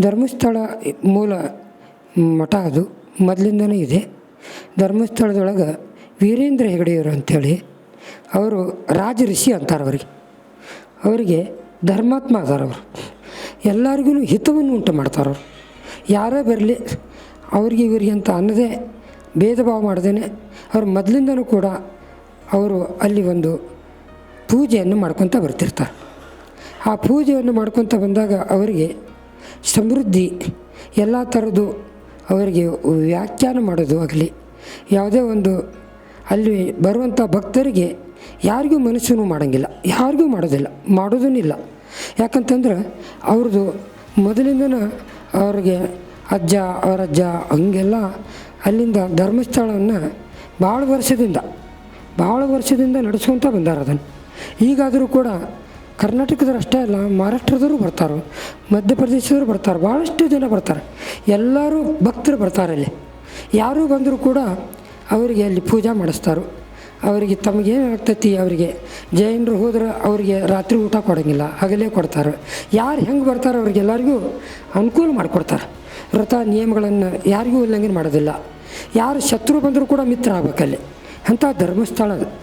ಧರ್ಮಸ್ಥಳ ಮೂಲ ಮಠ ಅದು, ಮೊದಲಿಂದನೂ ಇದೆ. ಧರ್ಮಸ್ಥಳದೊಳಗೆ ವೀರೇಂದ್ರ ಹೆಗಡೆಯವರು ಅಂಥೇಳಿ ಅವರು ರಾಜ ಋಷಿ ಅಂತಾರೆ ಅವರಿಗೆ. ಅವರಿಗೆ ಧರ್ಮಾತ್ಮ ಅದಾರ ಅವರು. ಎಲ್ಲರಿಗೂ ಹಿತವನ್ನು ಉಂಟು ಮಾಡ್ತಾರೆ ಅವರು. ಯಾರೇ ಬರಲಿ ಅವ್ರಿಗೆ ಇವ್ರಿಗೆ ಅಂತ ಅನ್ನದೇ ಭೇದ ಭಾವ ಮಾಡ್ದೇನೆ ಅವ್ರು ಮೊದಲಿಂದನೂ ಕೂಡ ಅವರು ಅಲ್ಲಿ ಒಂದು ಪೂಜೆಯನ್ನು ಮಾಡ್ಕೊತ ಬರ್ತಿರ್ತಾರೆ. ಆ ಪೂಜೆಯನ್ನು ಮಾಡ್ಕೊತ ಬಂದಾಗ ಅವರಿಗೆ ಸಮೃದ್ಧಿ ಎಲ್ಲ ಥರದ್ದು ಅವರಿಗೆ ವ್ಯಾಖ್ಯಾನ ಮಾಡೋದು ಆಗಲಿ. ಯಾವುದೇ ಒಂದು ಅಲ್ಲಿ ಬರುವಂಥ ಭಕ್ತರಿಗೆ ಯಾರಿಗೂ ಮನಸ್ಸೂ ಮಾಡೋಂಗಿಲ್ಲ. ಯಾರಿಗೂ ಮಾಡೋದಿಲ್ಲ. ಮಾಡೋದೂ ಇಲ್ಲ. ಯಾಕಂತಂದ್ರೆ ಅವ್ರದ್ದು ಮೊದಲಿಂದನೂ ಅವ್ರಿಗೆ ಅಜ್ಜ, ಅವರಜ್ಜ ಹಂಗೆಲ್ಲ ಅಲ್ಲಿಂದ ಧರ್ಮಸ್ಥಳವನ್ನು ಭಾಳ ವರ್ಷದಿಂದ ಭಾಳ ವರ್ಷದಿಂದ ನಡೆಸ್ಕೊತ ಬಂದಾರ ಅದನ್ನು. ಈಗಾದರೂ ಕೂಡ ಕರ್ನಾಟಕದವ್ರು ಅಷ್ಟೇ ಅಲ್ಲ, ಮಹಾರಾಷ್ಟ್ರದವರು ಬರ್ತಾರೆ, ಮಧ್ಯಪ್ರದೇಶದವರು ಬರ್ತಾರೆ ಭಾಳಷ್ಟು ಜನ ಬರ್ತಾರೆ. ಎಲ್ಲರೂ ಭಕ್ತರು ಬರ್ತಾರೆ ಅಲ್ಲಿ. ಯಾರು ಬಂದರೂ ಕೂಡ ಅವರಿಗೆ ಅಲ್ಲಿ ಪೂಜೆ ಮಾಡಿಸ್ತಾರೆ. ಅವರಿಗೆ ತಮಗೇನಾಗ್ತೈತಿ ಅವರಿಗೆ ಜೈನರು ಹೋದ್ರೆ ಅವರಿಗೆ ರಾತ್ರಿ ಊಟ ಕೊಡೋಂಗಿಲ್ಲ, ಹಗಲೇ ಕೊಡ್ತಾರೆ. ಯಾರು ಹೆಂಗೆ ಬರ್ತಾರೆ ಅವ್ರಿಗೆಲ್ಲರಿಗೂ ಅನುಕೂಲ ಮಾಡಿಕೊಡ್ತಾರೆ. ವ್ರತ ನಿಯಮಗಳನ್ನು ಯಾರಿಗೂ ಉಲ್ಲಂಘನೆ ಮಾಡೋದಿಲ್ಲ. ಯಾರು ಶತ್ರು ಬಂದರೂ ಕೂಡ ಮಿತ್ರ ಆಗ್ಬೇಕಲ್ಲಿ ಅಂಥ ಧರ್ಮಸ್ಥಳ ಅದು.